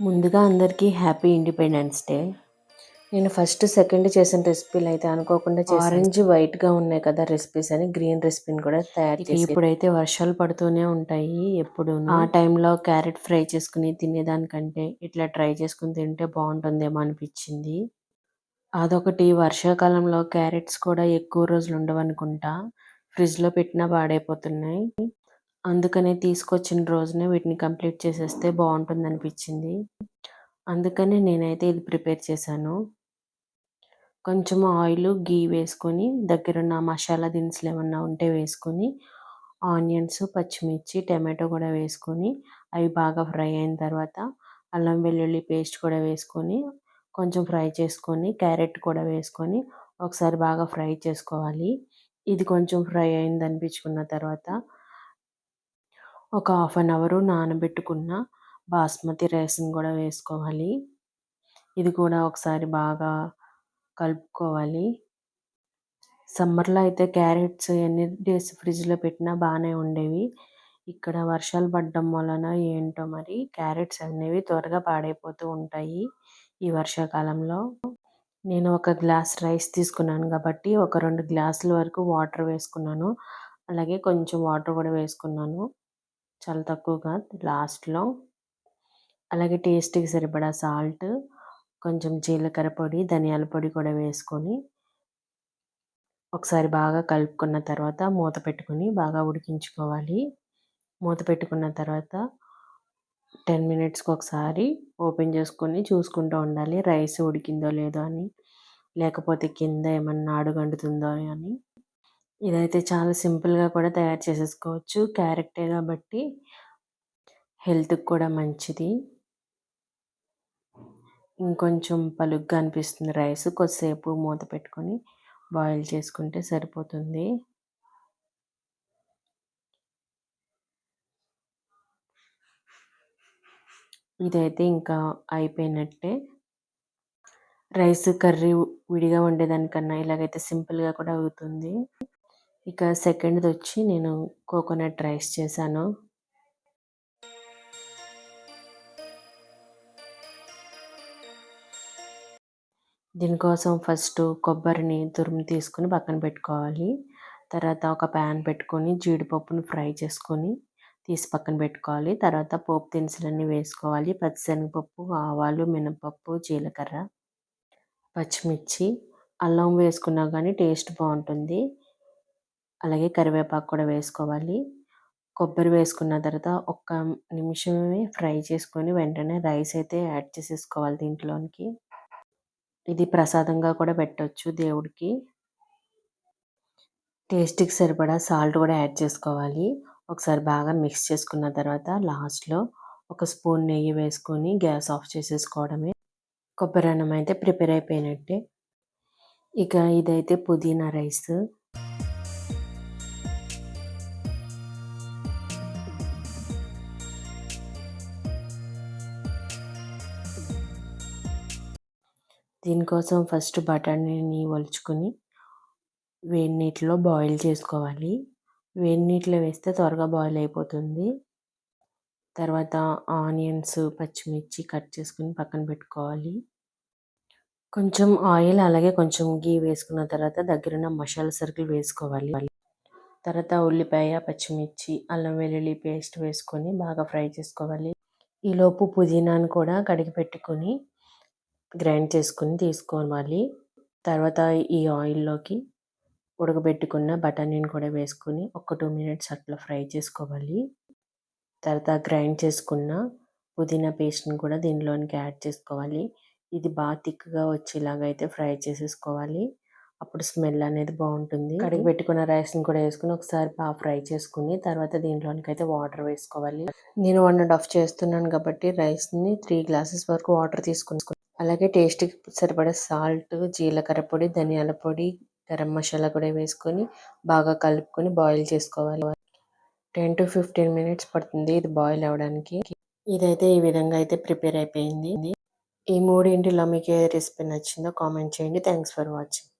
ముందుగా అందరికీ happy independence day. నేను ఫస్ట్ సెకండ్ చేసిన రెసిపీలు అయితే అనుకోకుండా ఆరెంజ్ వైట్గా ఉన్నాయి కదా రెసిపీస్ అని గ్రీన్ రెసిపీని కూడా తయారు చేసి ఇప్పుడైతే వర్షాలు పడుతూనే ఉంటాయి ఎప్పుడు ఆ టైంలో క్యారెట్ ఫ్రై చేసుకుని తినేదానికంటే ఇట్లా ట్రై చేసుకుని తింటే బాగుంటుందేమో అనిపించింది. అదొకటి. వర్షాకాలంలో క్యారెట్స్ కూడా ఎక్కువ రోజులు ఉండవు అనుకుంటా ఫ్రిడ్జ్లో పెట్టినా పాడైపోతున్నాయి. అందుకనే తీసుకొచ్చిన రోజునే వీటిని కంప్లీట్ చేసేస్తే బాగుంటుంది అనిపించింది అందుకనే నేనైతే ఇది ప్రిపేర్ చేశాను. కొంచెం ఆయిల్ గీ వేసుకొని దగ్గరున్న మసాలా దినుసులు ఏమన్నా ఉంటే వేసుకొని ఆనియన్స్ పచ్చిమిర్చి టమాటో కూడా వేసుకొని అవి బాగా ఫ్రై అయిన తర్వాత అల్లం వెల్లుల్లి పేస్ట్ కూడా వేసుకొని కొంచెం ఫ్రై చేసుకొని క్యారెట్ కూడా వేసుకొని ఒకసారి బాగా ఫ్రై చేసుకోవాలి. ఇది కొంచెం ఫ్రై అయింది అనిపించుకున్న తర్వాత ఒక హాఫ్ అన్ అవర్ నానబెట్టుకున్న బాస్మతి రైస్ని కూడా వేసుకోవాలి. ఇది కూడా ఒకసారి బాగా కలుపుకోవాలి. సమ్మర్లో అయితే క్యారెట్స్ ఎన్ని డేస్ ఫ్రిడ్జ్లో పెట్టినా బాగానే ఉండేవి. ఇక్కడ వర్షాలు పడడం వలన ఏంటో మరి క్యారెట్స్ అనేవి త్వరగా పాడైపోతూ ఉంటాయి ఈ వర్షాకాలంలో. నేను ఒక గ్లాస్ రైస్ తీసుకున్నాను కాబట్టి ఒక రెండు గ్లాసుల వరకు వాటర్ వేసుకున్నాను. అలాగే కొంచెం వాటర్ కూడా వేసుకున్నాను. చాలా తక్కువగా లాస్ట్లో. అలాగే టేస్ట్కి సరిపడా సాల్ట్ కొంచెం జీలకర్ర పొడి ధనియాల పొడి కూడా వేసుకొని ఒకసారి బాగా కలుపుకున్న తర్వాత మూత పెట్టుకొని బాగా ఉడికించుకోవాలి. మూత పెట్టుకున్న తర్వాత టెన్ మినిట్స్కి ఒకసారి ఓపెన్ చేసుకొని చూసుకుంటూ ఉండాలి రైస్ ఉడికిందో లేదో అని లేకపోతే కింద ఏమన్నా అడుగంటుతుందో అని. ఇదైతే చాలా సింపుల్గా కూడా తయారు చేసేసుకోవచ్చు. క్యారెక్టే కాబట్టి హెల్త్కి కూడా మంచిది. ఇంకొంచెం పలుగ్గా అనిపిస్తుంది రైస్. కొద్దిసేపు మూత పెట్టుకొని బాయిల్ చేసుకుంటే సరిపోతుంది. ఇదైతే ఇంకా అయిపోయినట్టే. రైస్ కర్రీ విడిగా ఉండేదానికన్నా ఇలాగైతే సింపుల్గా కూడా అవుతుంది. ఇక సెకండ్ది వచ్చి నేను కోకోనట్ రైస్ చేశాను. దీనికోసం ఫస్ట్ కొబ్బరిని తురుము తీసుకుని పక్కన పెట్టుకోవాలి. తర్వాత ఒక ప్యాన్ పెట్టుకొని జీడిపప్పును ఫ్రై చేసుకొని తీసి పక్కన పెట్టుకోవాలి. తర్వాత పోపు దినుసులన్నీ వేసుకోవాలి. పచ్చిశనగపప్పు ఆవాలు మినపప్పు జీలకర్ర పచ్చిమిర్చి అల్లం వేసుకున్నా కానీ టేస్ట్ బాగుంటుంది. అలాగే కరివేపాకు కూడా వేసుకోవాలి. కొబ్బరి వేసుకున్న తర్వాత ఒక్క నిమిషమే ఫ్రై చేసుకొని వెంటనే రైస్ అయితే యాడ్ చేసేసుకోవాలి దీంట్లోనికి. ఇది ప్రసాదంగా కూడా పెట్టవచ్చు దేవుడికి. టేస్ట్కి సరిపడా సాల్ట్ కూడా యాడ్ చేసుకోవాలి. ఒకసారి బాగా మిక్స్ చేసుకున్న తర్వాత లాస్ట్లో ఒక స్పూన్ నెయ్యి వేసుకొని గ్యాస్ ఆఫ్ చేసేసుకోవడమే. కొబ్బరి అన్నం అయితే ప్రిపేర్ అయిపోయినట్టే. ఇక ఇదైతే పుదీనా రైస్. దీనికోసం ఫస్ట్ బఠానీని ఒలుచుకుని వేడి నీటిలో బాయిల్ చేసుకోవాలి. వేడి నీటిలో వేస్తే త్వరగా బాయిల్ అయిపోతుంది. తర్వాత ఆనియన్స్ పచ్చిమిర్చి కట్ చేసుకుని పక్కన పెట్టుకోవాలి. కొంచెం ఆయిల్ అలాగే కొంచెం గీ వేసుకున్న తర్వాత దగ్గరున్న మసాలా సరుకులు వేసుకోవాలి. తర్వాత ఉల్లిపాయ పచ్చిమిర్చి అల్లం వెల్లుల్లి పేస్ట్ వేసుకొని బాగా ఫ్రై చేసుకోవాలి. ఈలోపు పుదీనాను కూడా కడిగి పెట్టుకొని గ్రైండ్ చేసుకుని తీసుకోవాలి తర్వాత ఈ ఆయిల్లోకి ఉడకబెట్టుకున్న బఠానీని కూడా వేసుకొని ఒక టూ మినిట్స్ అట్లా ఫ్రై చేసుకోవాలి. తర్వాత గ్రైండ్ చేసుకున్న పుదీనా పేస్ట్ని కూడా దీనిలోనికి యాడ్ చేసుకోవాలి. ఇది బాగా థిక్గా వచ్చేలాగా అయితే ఫ్రై చేసేసుకోవాలి. అప్పుడు స్మెల్ అనేది బాగుంటుంది. కడిగి పెట్టుకున్న రైస్ని కూడా వేసుకుని ఒకసారి బాగా ఫ్రై చేసుకుని తర్వాత దీంట్లోనికి అయితే వాటర్ వేసుకోవాలి. నేను వన్ అండ్ హాఫ్ చేస్తున్నాను కాబట్టి రైస్ని త్రీ గ్లాసెస్ వరకు వాటర్ తీసుకుని అలాగే టేస్ట్కి సరిపడే సాల్ట్ జీలకర్ర పొడి ధనియాల పొడి గరం మసాలా కూడా వేసుకొని బాగా కలుపుకొని బాయిల్ చేసుకోవాలి. టెన్ టు ఫిఫ్టీన్ మినిట్స్ పడుతుంది ఇది బాయిల్ అవ్వడానికి ఇదైతే ఈ విధంగా అయితే ప్రిపేర్ అయిపోయింది. ఈ మూడింటిలో మీకు ఏ రెసిపీ నచ్చిందో కామెంట్ చేయండి. Thanks for watching.